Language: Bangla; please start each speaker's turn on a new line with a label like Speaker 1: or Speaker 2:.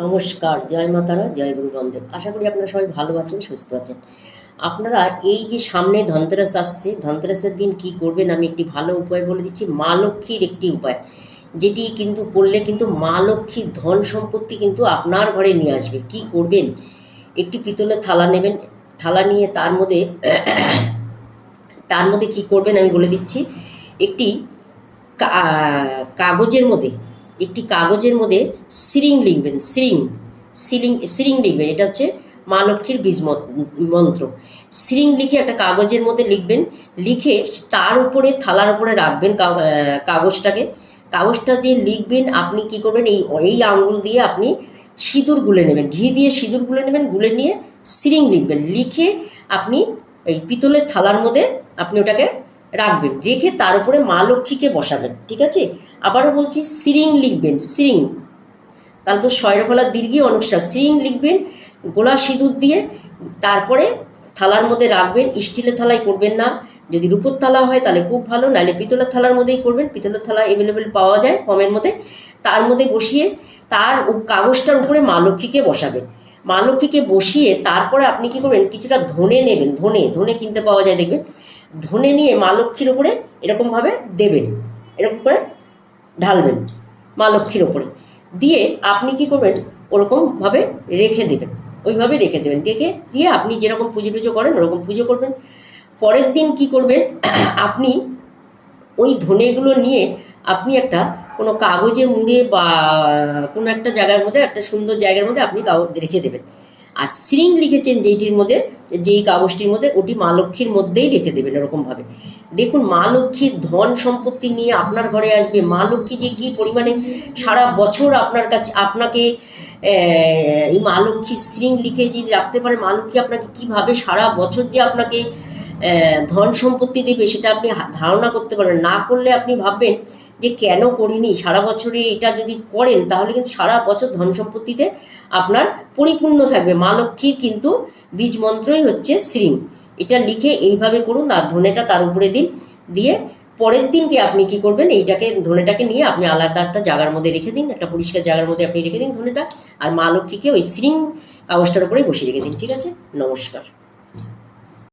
Speaker 1: নমস্কার, জয় মাতারা জয় গুরু বামদেব আশা করি আপনারা সবাই ভালো আছেন, সুস্থ আছেন। আপনারা এই যে সামনে ধনতেরাস আসছে, ধনতেরাসের দিন কি করবেন আমি একটি ভালো উপায় বলে দিচ্ছি, মা লক্ষ্মীর একটি উপায়। যেটি কিন্তু করলে কিন্তু মা লক্ষ্মীর ধন সম্পত্তি কিন্তু আপনার ঘরে নিয়ে আসবে। কি করবেন? একটি পিতলের থালা নেবেন, থালা নিয়ে তার মধ্যে তার মধ্যে কি করবেন আমি বলে দিচ্ছি, একটি কাগজের মধ্যে একটি কাগজের মধ্যে সিরিং লিখবেন, সিরিং, সিলিং, সিরিং লিখবেন, এটা হচ্ছে মা লক্ষ্মীর বীজ মন্ত্র। সিরিং লিখে একটা কাগজের মধ্যে লিখবেন, লিখে তার উপরে, থালার উপরে রাখবেন কাগজটাকে। কাগজটা যে লিখবেন, আপনি কি করবেন, এই এই আঙুল দিয়ে আপনি সিঁদুর গুলে নেবেন। ঘি দিয়ে সিঁদুর গুলে নেবেন, গুলে নিয়ে সিরিং লিখবেন। লিখে আপনি এই পিতলের থালার মধ্যে আপনি ওটাকে রাখবেন। রেখে তার উপরে মা লক্ষ্মীকে বসাবেন, ঠিক আছে? আবারও বলছি, সিরিং লিখবেন, সিরিং। তারপর শয়রফলার দীর্ঘি অনুষ্ঠা সিরিং লিখবেন, গোলা সিঁদুর দিয়ে, তারপরে থালার মধ্যে রাখবেন, স্টিলের থালায় করবেন না। যদি রূপোর থালা হয় তাহলে খুব ভালো, নাহলে পিতলের থালার মধ্যেই করবেন। পিতলের থালা অ্যাভেলেবেল পাওয়া যায় কমের মধ্যে। তার মধ্যে বসিয়ে তার কাগজটার উপরে মা লক্ষ্মীকে বসাবেন। মা লক্ষ্মীকে বসিয়ে তারপরে আপনি কি করবেন, কিছুটা ধনে নেবেন, ধনে ধনে কিনতে পাওয়া যায় দেখবেন। ধনে নিয়ে মা লক্ষ্মীর উপরে এরকমভাবে দেবেন। এরকম করে ঢালবেন মা লক্ষ্মীর ওপরে। দিয়ে আপনি কি করবেন? ওরকমভাবে রেখে দেবেন। ওইভাবে রেখে দেবেন। দেখে দিয়ে আপনি যেরকম পুজো টুজো করেন, ওরকম পুজো করবেন। পরের দিন কি করবেন? আপনি ওই ধনেগুলো নিয়ে আপনি একটা কোনো কাগজে মুড়ে বা কোনো একটা জায়গার মধ্যে, একটা সুন্দর জায়গার মধ্যে আপনি রেখে দেবেন। আর সিরিং লিখেছেন যেইটির মধ্যে, যেই কাগজটির মধ্যে, ওটি মা লক্ষ্মীর মধ্যেই রেখে দেবেন এরকমভাবে। দেখুন, মা লক্ষ্মীর ধন সম্পত্তি নিয়ে আপনার ঘরে আসবে। মা লক্ষ্মী যে কী পরিমাণে সারা বছর আপনার কাছে, আপনাকে এই মা লক্ষ্মীর সিরিং লিখে যদি রাখতে পারে, মা লক্ষ্মী আপনাকে কীভাবে সারা বছর যে আপনাকে ধন সম্পত্তি দেবে, সেটা আপনি ধারণা করতে পারেন না করলে আপনি ভাববেন যে কেন করিনি? সারা বছরে এটা যদি করেন, তাহলে কিন্তু সারা বছর ধন সম্পত্তিতে আপনার পরিপূর্ণ থাকবে। মা লক্ষ্মীর কিন্তু বীজ মন্ত্রই হচ্ছে শ্রিং এটা লিখে এইভাবে করুন আর ধনেটা তার উপরে দিন। দিয়ে পরের দিনকে আপনি কি করবেন? এইটাকে, ধনেটাকে নিয়ে আপনি আলাদা একটা মধ্যে রেখে দিন, একটা পরিষ্কার জায়গার মধ্যে আপনি রেখে দিন ধনেটা। আর মা লক্ষ্মীকে ওই শ্রিং কাগজটার উপরেই বসিয়ে রেখে দিন। ঠিক আছে? নমস্কার।